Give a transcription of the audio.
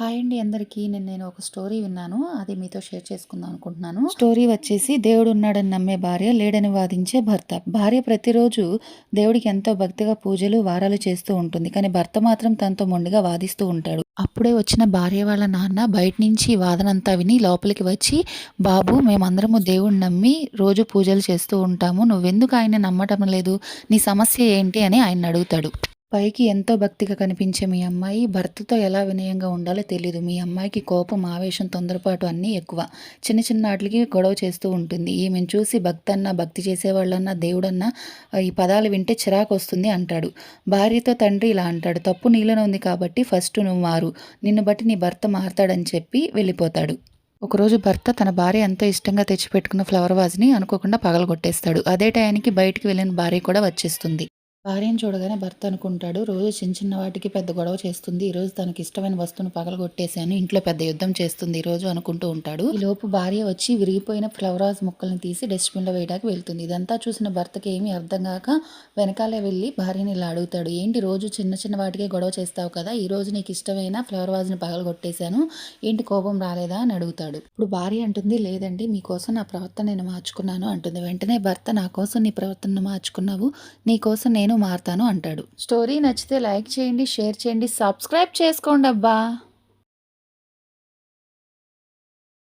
Hi అండి అందరికీ. నేను నేను ఒక స్టోరీ విన్నాను. అది మీతో షేర్ చేసుకుందాం అనుకుంటున్నాను. స్టోరీ వచ్చేసి దేవుడు ఉన్నాడని నమ్మే భార్య లేడని వాదించే భర్త. భార్య ప్రతిరోజు దేవుడికి ఎంతో భక్తిగా పూజలు వారాలు చేస్తూ ఉంటుంది. కానీ భర్త మాత్రం తనతో మొండిగా వాదిస్తూ ఉంటాడు. అప్పుడే వచ్చిన భార్య వాళ్ళ నాన్న బయట నుంచి వాదనంతా విని లోపలికి వచ్చి బాబు మేమందరము దేవుడిని నమ్మి రోజు పూజలు చేస్తూ ఉంటాము. నువ్వెందుకు ఆయన నమ్మటం లేదు? నీ సమస్య ఏంటి? అని ఆయన అడుగుతాడు. పైకి ఎంతో భక్తిగా కనిపించే మీ అమ్మాయి భర్తతో ఎలా వినయంగా ఉండాలో తెలియదు మీ అమ్మాయికి కోపం ఆవేశం తొందరపాటు అన్నీ ఎక్కువ. చిన్న చిన్న వాటికి గొడవ చేస్తూ ఉంటుంది. ఈమెను చూసి భక్తన్నా భక్తి చేసేవాళ్ళన్నా దేవుడన్నా ఈ పదాలు వింటే చిరాకు వస్తుంది అంటాడు. భార్యతో తండ్రి ఇలా అంటాడు. తప్పు నీలోనే ఉంది కాబట్టి ఫస్ట్ నువ్వు మారు. నిన్ను బట్టి నీ భర్త మారతాడని చెప్పి వెళ్ళిపోతాడు. ఒకరోజు భర్త తన భార్య ఎంతో ఇష్టంగా తెచ్చిపెట్టుకున్న ఫ్లవర్ వాజ్ని అనుకోకుండా పగలగొట్టేస్తాడు. అదే టయానికి బయటికి వెళ్ళిన భార్య కూడా వచ్చేస్తుంది. భార్యను చూడగానే భర్త అనుకుంటాడు రోజు చిన్న చిన్న వాటికి పెద్ద గొడవ చేస్తుంది. ఈ రోజు తనకి ఇష్టమైన వస్తువును పగలగొట్టేశాను. ఇంట్లో పెద్ద యుద్ధం చేస్తుంది ఈ రోజు అనుకుంటూ ఉంటాడు. ఈ లోపు భార్య వచ్చి విరిగిపోయిన ఫ్లవర్ వాజ్ ముక్కల్ని తీసి డస్ట్బిన్లో వేయడానికి వెళ్తుంది. ఇదంతా చూసిన భర్తకి ఏమీ అర్థం కాక వెనకాలే వెళ్ళి భార్యని ఇలా అడుగుతాడు. ఏంటి రోజు చిన్న చిన్న వాటికే గొడవ చేస్తావు కదా? ఈ రోజు నీకు ఇష్టమైన ఫ్లవర్ వాజ్ని పగలగొట్టేశాను. ఏంటి కోపం రాలేదా? అని అడుగుతాడు. ఇప్పుడు భార్య అంటుంది లేదండి మీకోసం నా ప్రవర్తన నేను మార్చుకున్నాను అంటుంది. వెంటనే భర్త నా కోసం నీ ప్రవర్తనను మార్చుకున్నావు. నీకోసం నేను నేను మారుతాను అంటాడు. స్టోరీ నచ్చితే లైక్ చేయండి షేర్ చేయండి సబ్స్క్రైబ్ చేసుకోండి అబ్బా